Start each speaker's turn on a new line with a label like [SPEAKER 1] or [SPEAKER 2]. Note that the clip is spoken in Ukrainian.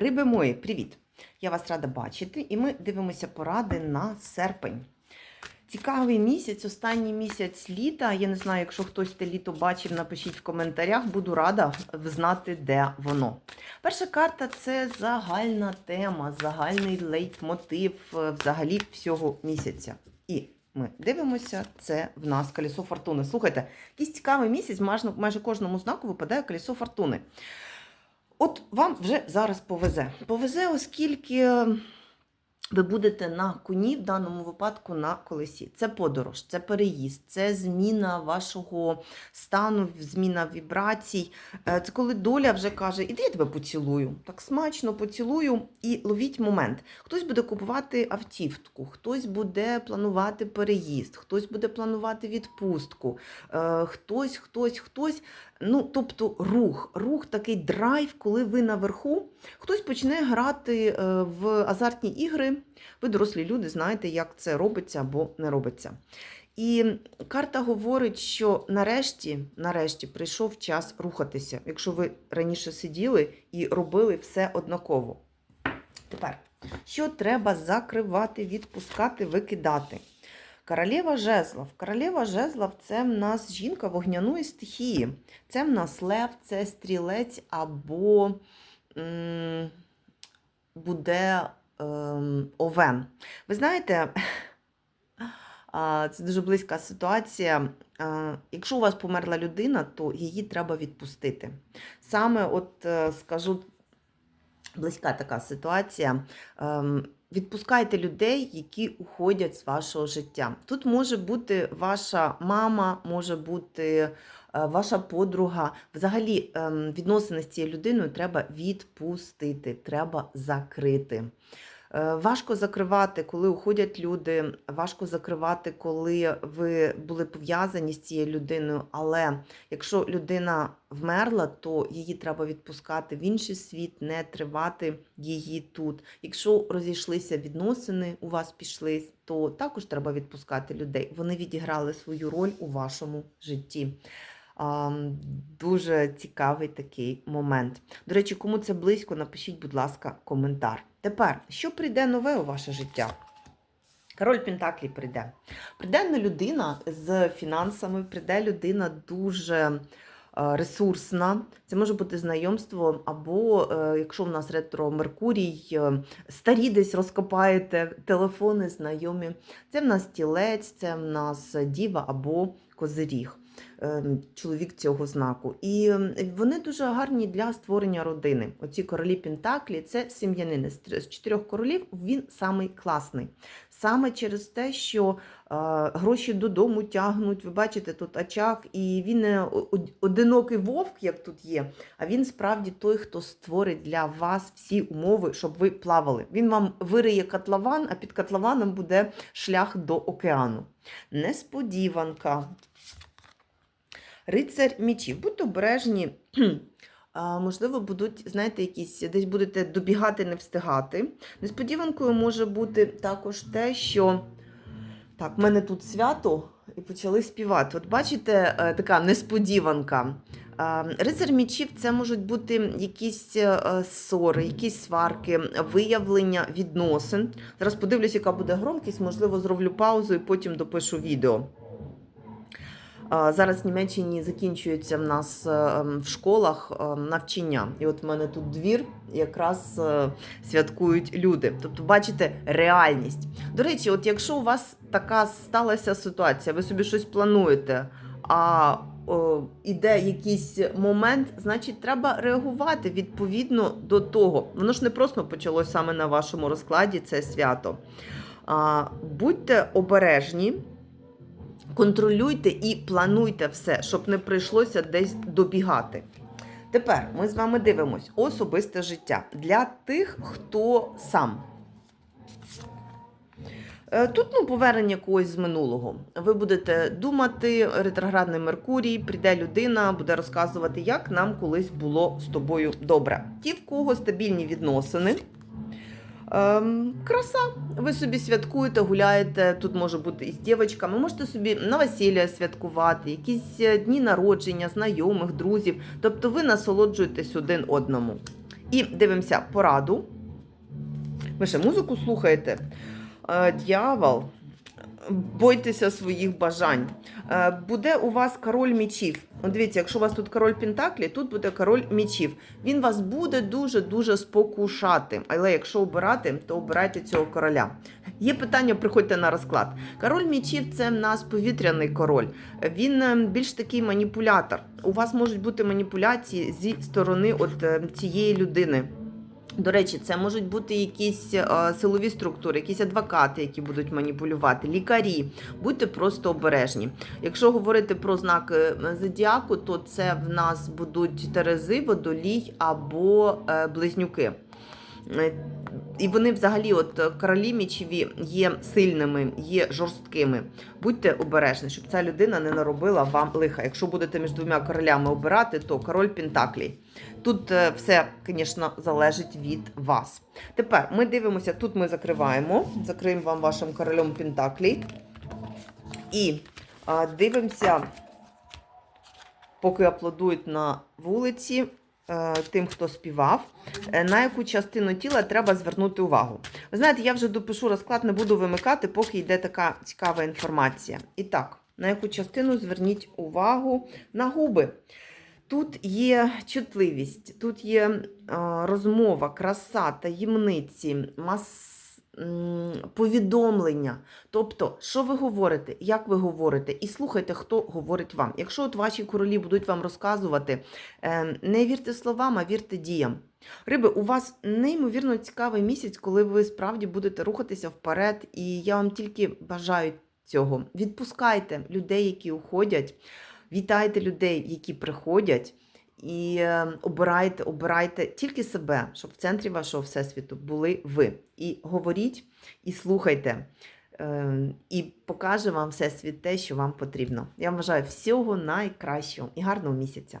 [SPEAKER 1] Риби мої, привіт! Я вас рада бачити, і ми дивимося поради на серпень. Цікавий місяць, останній місяць літа. Я не знаю, якщо хтось те літо бачив, напишіть в коментарях. Буду рада знати, де воно. Перша карта це загальна тема, загальний лейтмотив е, взагалі всього місяця. І ми дивимося, це в нас колесо фортуни. Слухайте, якийсь цікавий місяць, майже, кожному знаку випадає колесо фортуни. От вам вже зараз повезе. Повезе, оскільки ви будете на коні, в даному випадку на колесі. Це подорож, це переїзд, це зміна вашого стану, зміна вібрацій. Е, Це коли доля вже каже, іди я тебе поцілую. Так смачно поцілую і ловіть момент. Хтось буде купувати автівку, хтось буде планувати переїзд, хтось буде планувати відпустку, е, хтось, хтось, хтось. Ну, тобто рух, рух, такий драйв, коли ви наверху, хтось почне грати е, в азартні ігри. Ви дорослі люди знаєте, як це робиться або не робиться. І карта говорить, що нарешті, нарешті прийшов час рухатися, якщо ви раніше сиділи і робили все однаково. Тепер, що треба закривати, відпускати, викидати? Королева жезлов. Королева жезлов це в нас жінка вогняної стихії. Це в нас лев, це стрілець або м, буде овен. Ви знаєте, це дуже близька ситуація. Якщо у вас померла людина, то її треба відпустити. Саме, от е, скажу, близька така ситуація. Відпускайте людей, які уходять з вашого життя. Тут може бути ваша мама, може бути е, ваша подруга. Взагалі, ем, відносини з цією людиною треба відпустити, треба закрити. Е, Важко закривати, коли уходять люди, важко закривати, коли ви були пов'язані з цією людиною. Але якщо людина вмерла, то її треба відпускати в інший світ, не тривати її тут. Якщо розійшлися відносини, у вас пішли, то також треба відпускати людей. Вони відіграли свою роль у вашому житті. Дуже цікавий такий момент. До речі, кому це близько, напишіть, будь ласка, коментар. Тепер, що прийде нове у ваше життя? Король Пентаклі прийде. Прийде не людина з фінансами, прийде людина дуже е, ресурсна. Це може бути знайомство, або е, якщо в нас ретро Меркурій, е, старі десь розкопаєте телефони знайомі. Це в нас тілець, це в нас діва або козиріг. Ем, Чоловік цього знаку. І ем, вони дуже гарні для створення родини. Оці королі Пентаклі це сім'янини. З чотирьох королів він самий класний. Саме через те, що е, гроші додому тягнуть. Ви бачите, тут очак, і він не одинокий вовк, як тут є, а він справді той, хто створить для вас всі умови, щоб ви плавали. Він вам вириє котлован, а під котлованом буде шлях до океану. Несподіванка. Рицар мічів. Будьте обережні. Можливо, будуть, знаєте, якісь десь будете добігати, не встигати. Несподіванкою може бути також те, що так, в мене тут свято і почали співати. От бачите, е, така несподіванка. Рицар мічів це можуть бути якісь е, ссори, якісь сварки, виявлення відносин. Зараз подивлюсь, яка буде громкість, можливо, зроблю паузу і потім допишу відео. Зараз в Німеччині закінчується в нас е, ем, в школах е, навчання. І от в мене тут двір якраз е, святкують люди. Тобто, бачите, реальність. До речі, от якщо у вас така сталася ситуація, ви собі щось плануєте, а іде якийсь момент, значить, треба реагувати відповідно до того. Воно ж не просто почалось саме на вашому розкладі, це свято. А, Будьте обережні. Контролюйте і плануйте все, щоб не прийшлося десь добігати. Тепер ми з вами дивимось особисте життя для тих, хто сам. Е, Тут ну, повернення когось з минулого. Ви будете думати, ретроградний Меркурій, прийде людина, буде розказувати, як нам колись було з тобою добре. Ті, в кого стабільні відносини. Ем, краса. Ви собі святкуєте, гуляєте. Тут може бути і з дівчатками. Можете собі на весілля святкувати, якісь е, дні народження, знайомих, друзів. Тобто ви насолоджуєтесь один одному. І дивимося пораду. Ви ще музику слухаєте? Е, Дьявол, бойтеся своїх бажань. Е, Буде у вас король мічів. Дивіться, якщо у вас тут король Пентаклі, тут буде король мічів. Він вас буде дуже-дуже спокушати. Але якщо обирати, то обирайте цього короля. Є питання, приходьте на розклад. Король мічів це в нас повітряний король. Він е, більш такий маніпулятор. У вас можуть бути маніпуляції зі сторони от е, цієї людини. До речі, це можуть бути якісь е, силові структури, якісь адвокати, які будуть маніпулювати, лікарі. Будьте просто обережні. Якщо говорити про знаки е, зодіаку, то це в нас будуть Терези, водолій або е, близнюки. Е, І вони взагалі, от е, королі мічеві, є сильними, є жорсткими. Будьте обережні, щоб ця людина не наробила вам лиха. Якщо будете між двома королями обирати, то король Пентаклій. Тут е, все, звісно, залежить від вас. Тепер ми дивимося, тут ми закриваємо, закриємо вам вашим королем Пентаклі. І дивимося, поки аплодують на вулиці тим, хто співав, е, на яку частину тіла треба звернути увагу. Ви знаєте, я вже допишу розклад, не буду вимикати, поки йде така цікава інформація. І так, на яку частину зверніть увагу на губи. Тут є чутливість, тут є е, розмова, краса, таємниці, мас... повідомлення. Тобто, що ви говорите, як ви говорите, і слухайте, хто говорить вам. Якщо от ваші королі будуть вам розказувати, е, не вірте словам, а вірте діям. Риби, у вас неймовірно цікавий місяць, коли ви справді будете рухатися вперед, і я вам тільки бажаю цього. Відпускайте людей, які уходять. Вітайте людей, які приходять, і е, обирайте, обирайте тільки себе, щоб в центрі вашого всесвіту були ви. І говоріть, і слухайте, е, і покаже вам всесвіт те, що вам потрібно. Я вам бажаю всього найкращого і гарного місяця.